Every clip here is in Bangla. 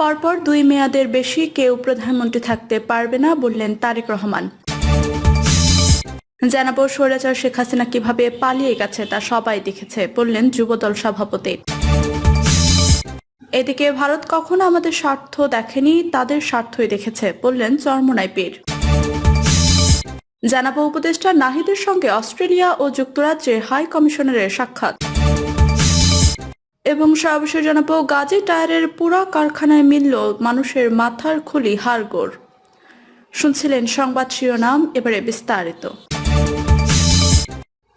পরপর দুই মেয়াদের বেশি কেউ প্রধানমন্ত্রী থাকতে পারবে না বললেন তারেক রহমান। জানাব স্বৈরাচার শেখ হাসিনা কীভাবে পালিয়ে গেছে তা সবাই দেখেছে, বললেন যুবদল সভাপতি। এদিকে ভারত কখনো আমাদের স্বার্থ দেখেনি, তাদের স্বার্থই দেখেছে, বললেন চরমনাই পীর। জানাব উপদেষ্টা নাহিদের সঙ্গে অস্ট্রেলিয়া ও যুক্তরাজ্যের হাই কমিশনারের সাক্ষাৎ। এবং সর্বশেষ জানাব, গাজী টায়ারের পুরা কারখানায় মিলল মানুষের মাথার খুলি হাড়গোড়। শুনছিলেন সংবাদ শিরোনাম, এবারে বিস্তারিত।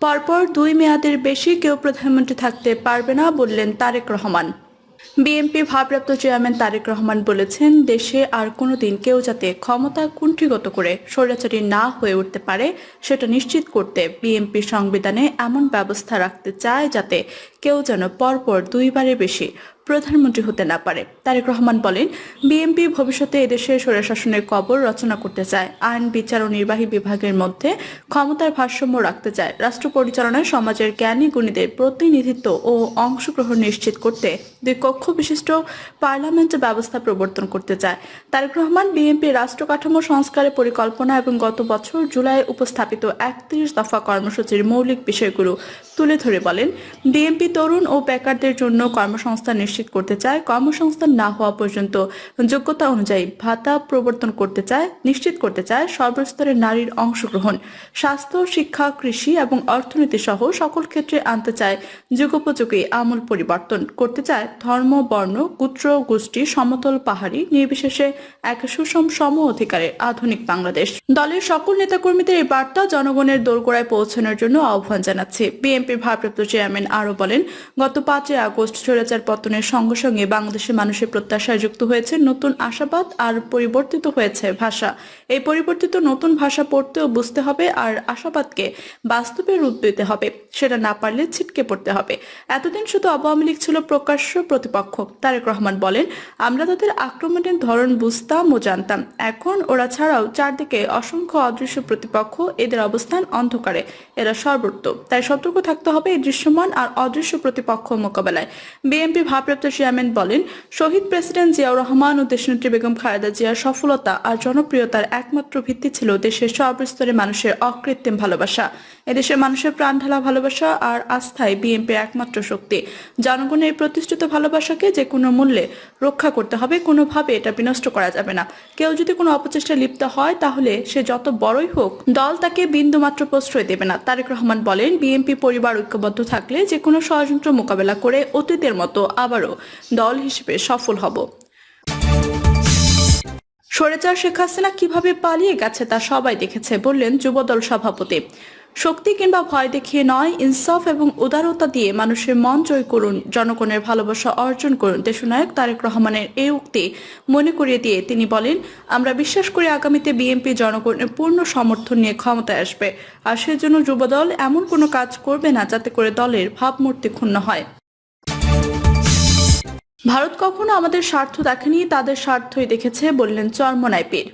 পরপর দুই মেয়াদের বেশি কেউ প্রধানমন্ত্রী থাকতে পারবে না বললেন তারেক রহমান। বিএনপি ভারপ্রাপ্ত চেয়ারম্যান তারেক রহমান বলেছেন, দেশে আর কোনোদিন কেউ যাতে ক্ষমতা কুণ্ঠিগত করে স্বৈরাচারী না হয়ে উঠতে পারে, সেটা নিশ্চিত করতে বিএনপি সংবিধানে এমন ব্যবস্থা রাখতে চায় যাতে কেউ যেন পরপর দুইবারের বেশি প্রধানমন্ত্রী হতে না পারে। তারেক রহমান বলেন, বিএনপি ভবিষ্যতে এদেশের স্বৈরশাসনের কবর রচনা করতে চায়। আইন, বিচার ও নির্বাহী বিভাগের মধ্যে ক্ষমতার ভারসাম্য রাখতে চায়। রাষ্ট্র পরিচালনায় সমাজের জ্ঞানী গুণীদের প্রতিনিধিত্ব ও অংশগ্রহণ নিশ্চিত করতে দুই কক্ষ বিশিষ্ট পার্লামেন্ট ব্যবস্থা প্রবর্তন করতে চায়। তারেক রহমান বিএনপি রাষ্ট্র কাঠামো সংস্কারের পরিকল্পনা এবং গত বছর জুলাই উপস্থাপিত একত্রিশ দফা কর্মসূচির মৌলিক বিষয়গুলো তুলে ধরে বলেন বিএনপি তরুণ ও বেকারদের জন্য কর্মসংস্থান নিশ্চিত করতে চায়, কর্মসংস্থান না হওয়া পর্যন্ত যোগ্যতা অনুযায়ী ভাতা প্রবর্তন করতে চায়, নিশ্চিত করতে চায় সর্বস্তরের নারীর অংশগ্রহণ। স্বাস্থ্য, শিক্ষা, কৃষি এবং অর্থনীতি সহ সকল ক্ষেত্রে আনতে চায় যুগোপযোগী আমূল পরিবর্তন। করতে চায় ধর্ম, বর্ণ, গোত্র, গোষ্ঠী, সমতল পাহাড়ি, নির্বিশেষে এক সুষম সম অধিকারের আধুনিক বাংলাদেশ। দলের সকল নেতাকর্মীদের এই বার্তা জনগণের দোরগোড়ায় পৌঁছানোর জন্য আহ্বান জানাচ্ছে। বিএনপির ভারপ্রাপ্ত চেয়ারম্যান আরও বলেন, গত পাঁচই আগস্ট স্বৈরাচার পতনের সঙ্গে সঙ্গে বাংলাদেশের মানুষের প্রত্যাশায় যুক্ত হয়েছে নতুন আশাবাদ আর পরিবর্তিত হয়েছে ভাষা। এই পরিবর্তিত নতুন ভাষা পড়তে ও বুঝতে হবে আর আশাবাদকে বাস্তবে রূপ দিতে হবে, সেটা না পারলে ছিটকে পড়তে হবে। এতদিন শুধু আওয়ামী লীগ ছিল প্রকাশ্য প্রতিপক্ষ, তারেক রহমান বলেন, আমরা তাদের আক্রমণের ধরন বুঝতাম ও জানতাম। এখন ওরা ছাড়াও চারদিকে অসংখ্য অদৃশ্য প্রতিপক্ষ, এদের অবস্থান অন্ধকারে, এরা সর্বত্র। তাই সতর্ক থাকতে হবে এই দৃশ্যমান আর অদৃশ্য প্রতিপক্ষ মোকাবেলায়। বিএনপি ভারপ্রাপ্ত চেয়ারম্যান বলেন, শহীদ প্রেসিডেন্ট জিয়াউর রহমান ও দেশনেত্রী বেগম খালেদা জিয়ার সফলতা আর জনপ্রিয়তার একমাত্র ভিত্তি ছিল দেশের সর্বস্তরে মানুষের অকৃত্রিম ভালোবাসা। এদেশের মানুষের প্রাণ ঢালা ভালোবাসা আর আস্থায় বিএনপির একমাত্র শক্তি। জনগণের প্রতিষ্ঠিত ভালোবাসাকে যে কোনো মূল্যে রক্ষা করতে হবে, কোনোভাবে এটা বিনষ্ট করা যাবে না। কেউ যদি কোনো অপচেষ্টায় লিপ্ত হয়, তাহলে সে যত বড়ই হোক, দল তাকে বিন্দুমাত্র প্রশ্রয় দেবে না। তারেক রহমান বলেন, বিএনপি পরিবার ঐক্যবদ্ধ থাকলে যে কোনো ষড়যন্ত্র মোকাবেলা করে অতীতের মতো আবারও দল হিসেবে সফল হব। স্বৈরাচার শেখ হাসিনা কীভাবে পালিয়ে গেছে তা সবাই দেখেছে, বললেন যুবদল সভাপতি। শক্তি কিংবা ভয় দেখিয়ে নয়, ইনসাফ এবং উদারতা দিয়ে মানুষের মন জয় করুন, জনগণের ভালোবাসা অর্জন করুন। দেশনায়ক তারেক রহমানের এই উক্তি মনে করিয়ে দিয়ে তিনি বলেন, আমরা বিশ্বাস করি আগামীতে বিএনপি জনগণের পূর্ণ সমর্থন নিয়ে ক্ষমতায় আসবে। আর সেজন্য যুবদল এমন কোনো কাজ করবে না যাতে করে দলের ভাবমূর্তি ক্ষুণ্ণ হয়। ভারত কখনো আমাদের স্বার্থ দেখেনি, তাদের স্বার্থই দেখেছে, বললেন চরমনাই পীর।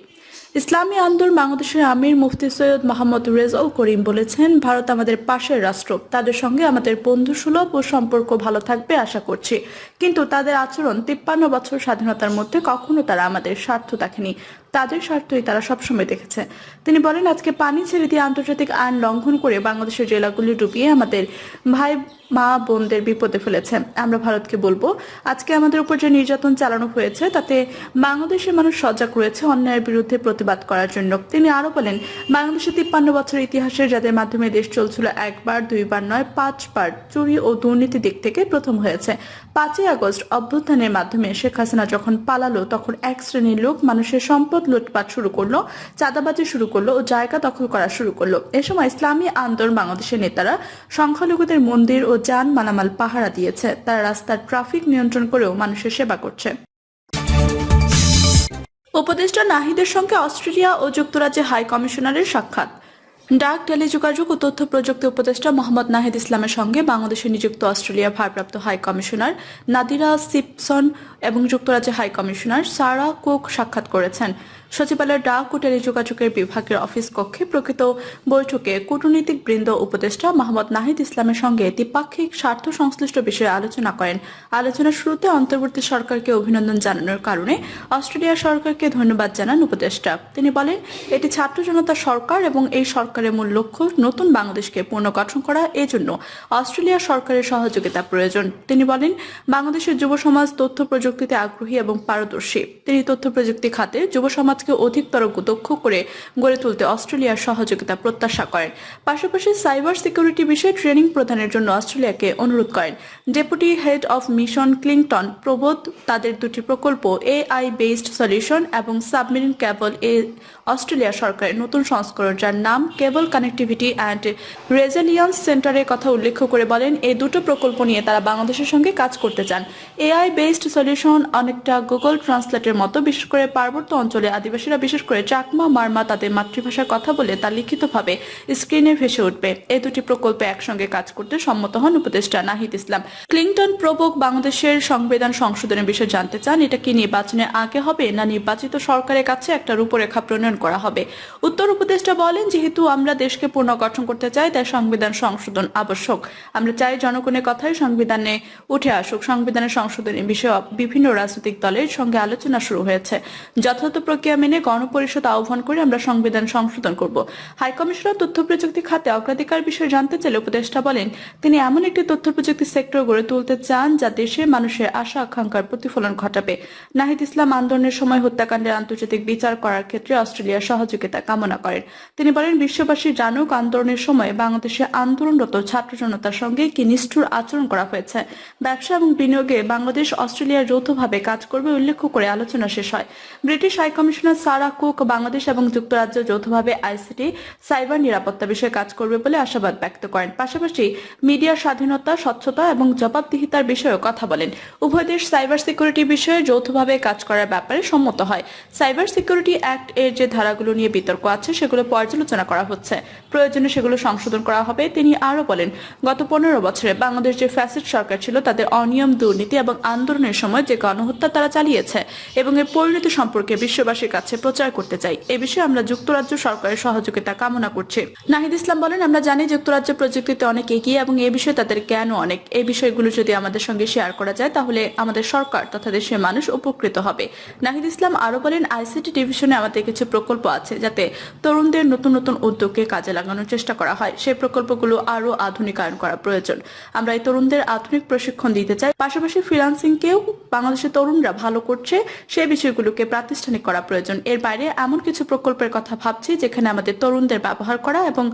ইসলামী আন্দোলন বাংলাদেশের আমির মুফতি সৈয়দ মোহাম্মদ রেজাউল করিম বলেছেন, ভারত আমাদের পাশের রাষ্ট্র। তাদের সঙ্গে আমাদের বন্ধু সুলভ ও সম্পর্ক ভালো থাকবে আশা করছি। কিন্তু তাদের আচরণ তিপ্পান্ন বছর স্বাধীনতার মধ্যে কখনো তারা আমাদের স্বার্থ দেখেনি। তাদের স্বার্থই তারা সবসময় দেখেছে। তিনি বলেন, আজকে পানি ছেড়ে দিয়ে আন্তর্জাতিক আইন লঙ্ঘন করে বাংলাদেশের জেলাগুলি ডুবিয়ে আমাদের ভাই, মা, বোনদের বিপদে ফেলেছে। আমরা ভারতকে বলব, আজকে আমাদের উপর যে নির্যাতন চালানো হয়েছে, তাতে বাংলাদেশের মানুষ সজাগ রয়েছে অন্যায়ের বিরুদ্ধে প্রতিবাদ করার জন্য। তিনি আরও বলেন, বাংলাদেশের তিপ্পান্ন বছর ইতিহাসে যাদের মাধ্যমে দেশ চলছিল একবার, দুইবার নয়, পাঁচবার চুরি ও দুর্নীতি দিক থেকে প্রথম হয়েছে। পাঁচই আগস্ট অভ্যুত্থানের মাধ্যমে শেখ হাসিনা যখন পালালো, তখন এক শ্রেণির লোক মানুষের সম্পদ লুটপাট শুরু করল, চাঁদাবাজি শুরু করল ও জায়গা দখল করা শুরু করল। এ সময় ইসলামী আন্দোলন বাংলাদেশের নেতারা সংখ্যালঘুদের মন্দির ও যান মালামাল পাহারা দিয়েছে। তারা রাস্তার ট্রাফিক নিয়ন্ত্রণ করেও মানুষের সেবা করছে। উপদেষ্টা নাহিদের সঙ্গে অস্ট্রেলিয়া ও যুক্তরাজ্যে হাই কমিশনারের সাক্ষাৎ। ডাক, টেলিযোগাযোগ ও তথ্য প্রযুক্তি উপদেষ্টা মোহাম্মদ নাহিদ ইসলামের সঙ্গে বাংলাদেশে নিযুক্ত অস্ট্রেলিয়া ভারপ্রাপ্ত হাই কমিশনার নাদিরা সিপসন এবং যুক্তরাজ্যের হাই কমিশনার সারা কুক সাক্ষাৎ করেছেন। সচিবালয়ের ডাক ও টেলিযোগাযোগের বিভাগের অফিস কক্ষে প্রকৃত বৈঠকে কূটনীতিক বৃন্দ উপদেষ্টা মোহাম্মদ নাহিদ ইসলামের সঙ্গে দ্বিপাক্ষিক স্বার্থ সংশ্লিষ্ট বিষয়ে আলোচনা করেন। আলোচনার শুরুতে অন্তর্বর্তী সরকারকে অভিনন্দন জানানোর কারণে অস্ট্রেলিয়া সরকারকে ধন্যবাদ জানান উপদেষ্টা। তিনি বলেন, এটি ছাত্র জনতা সরকার এবং এই সরকারের মূল লক্ষ্য নতুন বাংলাদেশকে পুনর্গঠন করা। এজন্য অস্ট্রেলিয়া সরকারের সহযোগিতা প্রয়োজন। তিনি বলেন, বাংলাদেশের যুব সমাজ, তথ্য প্রযুক্তিতে আগ্রহী এবং পারদর্শী। তিনি তথ্য প্রযুক্তি খাতে যুব সমাজকে অধিকতর দক্ষ করে গড়ে তুলতে অস্ট্রেলিয়ার সহযোগিতা প্রত্যাশা করেন। পাশাপাশি সাইবার সিকিউরিটি বিষয়ে ট্রেনিং প্রদানের জন্য অস্ট্রেলিয়াকে অনুরোধ করেন। Deputy head of mission Clinton প্রবোধ তাদের দুটি প্রকল্প এআই বেসড সলিউশন এবং সাবমেরিন কেবল এ অস্ট্রেলিয়া সরকারের নতুন সংস্করণ যার নাম কেবল কানেক্টিভিটি অ্যান্ড রেজিলিয়েন্স সেন্টারের কথা উল্লেখ করে বলেন, এই দুটো প্রকল্প নিয়ে তারা বাংলাদেশের সঙ্গে কাজ করতে চান। এআই বেসড সলিউশন অনেকটা গুগল ট্রান্সলেটের মতো, বিশেষ করে পার্বত্য অঞ্চলে আদিবাসীরা বিশেষ করে চাকমা, মারমা তাদের মাতৃভাষায় কথা বলে তা লিখিতভাবে স্ক্রিনে ভেসে উঠবে। এই দুটি প্রকল্পে একসঙ্গে কাজ করতে সম্মত হন উপদেষ্টা নাহিদ ইসলাম। ক্লিংটন প্রবোক বাংলাদেশের সংবিধান সংশোধনের বিষয়ে জানতে চান, এটা কি নির্বাচনের আগে হবে না নির্বাচিত সরকারের কাছে একটা রূপরেখা প্রণয়ন করা হবে? উত্তর উপদেষ্টা বলেন, যেহেতু আমরা দেশকে পুনর্গঠন করতে চাই, তাই সংবিধান সংশোধন আবশ্যক। আমরা চাই জনগণের কথাই সংবিধানে উঠে আসুক। সংবিধানের সংশোধনের বিষয়ে বিভিন্ন রাজনৈতিক দলের সঙ্গে আলোচনা শুরু হয়েছে। যথাযথ প্রক্রিয়া মেনে গণপরিষদ আহ্বান করে আমরা সংবিধান সংশোধন করব। হাইকমিশনার তথ্য প্রযুক্তি খাতে অগ্রাধিকার বিষয়ে জানতে চাইলে উপদেষ্টা বলেন, তিনি এমন একটি তথ্য প্রযুক্তি সেক্টর গড়ে তুলতে চান যা দেশে মানুষের আশা আকাঙ্ক্ষার প্রতিফলন ঘটাবে। নাহিদ ইসলাম আন্দোলনের সময় হত্যাকাণ্ডের আন্তর্জাতিক বিচার করার ক্ষেত্রে অস্ট্রেলিয়ার সহযোগিতা কামনা করেন। তিনি বলেন বিশ্ববাসী জানুক আন্দোলনের সময় বাংলাদেশে আন্দোলনরত ছাত্র জনতার সঙ্গে কি নিষ্ঠুর আচরণ করা হয়েছে। ব্যবসা এবং বিনিয়োগে বাংলাদেশ, অস্ট্রেলিয়া যৌথভাবে কাজ করবে উল্লেখ করে আলোচনা শেষ হয়। British high commissioner Sarah Cooke Bangladesh এবং যুক্তরাজ্য যৌথভাবে আইসিটি সাইবার নিরাপত্তা বিষয়ে কাজ করবে বলে আশাবাদ ব্যক্ত করেন। পাশাপাশি মিডিয়ার স্বাধীনতা, স্বচ্ছতা এবং জবাবদিহিতার বিষয়েও কথা বলেন। উভয় দেশ সাইবার সিকিউরিটি বিষয়ে যৌথভাবে কাজ করার ব্যাপারে সম্মত হয়। সাইবার সিকিউরিটি অ্যাক্ট এর যে ধারাগুলো নিয়ে বিতর্ক আছে, সেগুলো পর্যালোচনা করা হচ্ছে। প্রয়োজনে সেগুলো সংশোধন করা হবে, তিনি আরও বলেন, গত পনেরো বছরে বাংলাদেশ যে ফ্যাসিড সরকার ছিল, তাদের অনিয়ম, দুর্নীতি এবং আন্দোলনের সময় যে গণহত্যা তারা চালিয়েছে এবং এর পরিণতি সম্পর্কে বিশ্ববাসীর কাছে প্রচার করতে চাই। এ বিষয়ে আমরা যুক্তরাজ্য সরকারের সহযোগিতা কামনা করছি। নাহিদ ইসলাম বলেন, আমরা জানি যুক্তরাজ্য প্রযুক্তিতে অনেক এগিয়ে এবং এ বিষয়ে তাদের জ্ঞানও অনেক। এই বিষয়গুলো যদি আমাদের সঙ্গে শেয়ার করা যায়, তাহলে আমাদের সরকার তথা দেশের মানুষ উপকৃত হবে। নাহিদ ইসলাম আরও বলেন, আইসিটি ডিভিশনে আমাদের কিছু প্রকল্প আছে যাতে তরুণদের নতুন নতুন উদ্যোগকে কাজে লাগানোর চেষ্টা করা হয়। সেই প্রকল্পগুলো আরও আধুনিকায়ন করা প্রয়োজন। আমরা এই তরুণদের আধুনিক প্রশিক্ষণ দিতে চাই। পাশাপাশি ফ্রিলান্সিংকেও বাংলাদেশের তরুণরা ভালো করছে সেই বিষয়গুলোকে প্রাতিষ্ঠানিক করা প্রয়োজন। এর বাইরে এমন কিছু প্রকল্পের কথা ভাবছি, যেখানে আমাদের তরুণদের ব্যবহার করা এবং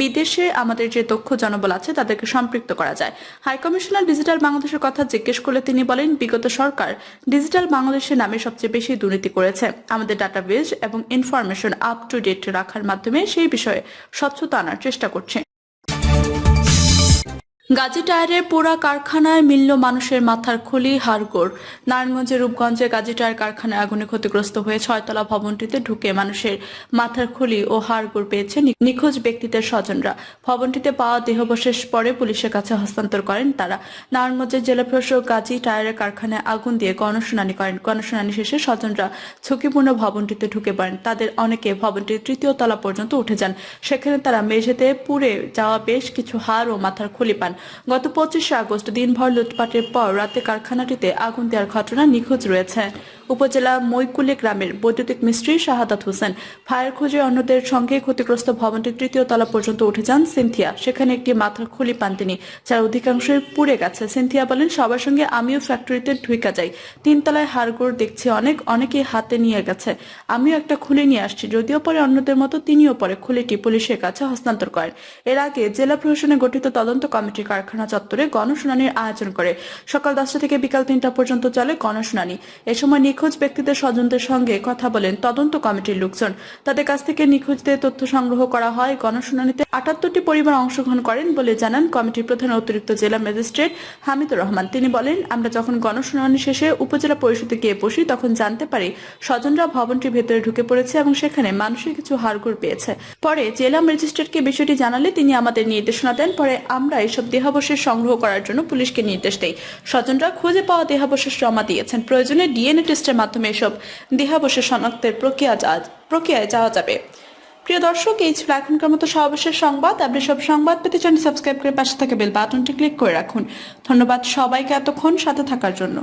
বিদেশে আমাদের যে দক্ষ জনবল আছে, তাদেরকে সম্পৃক্ত করা যায়। হাইকমিশনার ডিজিটাল বাংলাদেশের কথা জিজ্ঞেস করলে তিনি বলেন, বিগত সরকার ডিজিটাল বাংলাদেশের নামে সবচেয়ে বেশি দুর্নীতি করেছে। আমাদের ডাটাবেজ এবং ইনফরমেশন আপ টু ডেট রাখার মাধ্যমে সেই বিষয়ে স্বচ্ছতা আনার চেষ্টা করছে। গাজী টায়ারের পোড়া কারখানায় মিলল মানুষের মাথার খুলি, হাড়গোড়। নারায়ণগঞ্জের রূপগঞ্জে গাজী টায়ার কারখানায় আগুনে ক্ষতিগ্রস্ত হয়ে ছয়তলা ভবনটিতে ঢুকে মানুষের মাথার খুলি ও হাড়গোড় পেয়েছে নিখোঁজ ব্যক্তিদের স্বজনরা। ভবনটিতে পাওয়া দেহবশেষ পরে পুলিশের কাছে হস্তান্তর করেন তারা। নারায়ণগঞ্জের জেলা প্রশাসক গাজী টায়ারের কারখানায় আগুন দিয়ে গণশুনানি করেন। গণশুনানি শেষে স্বজনরা ঝুঁকিপূর্ণ ভবনটিতে ঢুকে পড়েন। তাদের অনেকে ভবনটির তৃতীয় তলা পর্যন্ত উঠে যান। সেখানে তারা মেঝেতে পুড়ে যাওয়া বেশ কিছু হাড় ও মাথার খুলি পান। গত পঁচিশে আগস্ট দিনভর লুটপাটের পর রাতে কারখানাটিতে আগুন দেওয়ার ঘটনা নিখোঁজ রয়েছে। উপজেলা মৈকুলে গ্রামের বৈদ্যুতিক মিস্ত্রি শাহাদাত হোসেন ফায়ার খোঁজে অন্যদের সঙ্গে ক্ষতিগ্রস্ত ভবনটির তৃতীয় তলা পর্যন্ত উঠে যান সিনথিয়া। সেখানে একটি মাথার খুলি পান তিনি, যার অধিকাংশই পুড়ে গেছে। সিনথিয়া বলেন, সবার সঙ্গে আমিও ফ্যাক্টরিতে ঢুইকা যাই। তিনতলায় হাড়গোড় দেখছি অনেক, অনেকে হাতে নিয়ে গেছে। আমিও একটা খুলে নিয়ে আসছি, যদিও পরে অন্যদের মতো তিনিও পরে খুলিটি পুলিশের কাছে হস্তান্তর করেন। এর আগে জেলা প্রশাসনে গঠিত তদন্ত কমিটি কারখানা চত্বরে গণশুনানির আয়োজন করে। সকাল দশটা থেকে বিকাল তিনটা পর্যন্ত চলে গণশুনানি। এ সময় নিখোঁজ ব্যক্তিদের স্বজনদের সঙ্গে কথা বলেন তদন্ত কমিটির লোকজন। তাদের কাছ থেকে নিখোঁজদের তথ্য সংগ্রহ করা হয়। গণশুনানিতে আটাত্তরটি পরিবার অংশগ্রহণ করেন বলে জানান কমিটির প্রধান অতিরিক্ত জেলা ম্যাজিস্ট্রেট হামিদুর রহমান। তিনি বলেন, আমরা যখন গণশুনানি শেষে উপজেলা পরিষদে গিয়ে বসি, তখন জানতে পারি স্বজনরা ভবনটির ভেতরে ঢুকে পড়েছে এবং সেখানে মানুষের কিছু হাড়গোড় পেয়েছে। পরে জেলা ম্যাজিস্ট্রেটকে বিষয়টি জানালে তিনি আমাদের নির্দেশনা দেন। পরে আমরা এসব দেহাবশেষ সংগ্রহ করার জন্য পুলিশকে নির্দেশ দেয়। স্বজনরা খুঁজে পাওয়া দেহাবশেষ জমা দিয়েছেন। প্রয়োজনে ডিএনএ টেস্টের মাধ্যমে এসব দেহাবশেষ শনাক্তের প্রক্রিয়া প্রক্রিয়ায় যাওয়া যাবে। প্রিয় দর্শক, এই ছিল এখনকার মতো সর্বশেষ সংবাদ। আপনি সব সংবাদ পেতে চান সাবস্ক্রাইব করে পাশে থাকা বেল বাটনটি ক্লিক করে রাখুন। ধন্যবাদ সবাইকে এতক্ষণ সাথে থাকার জন্য।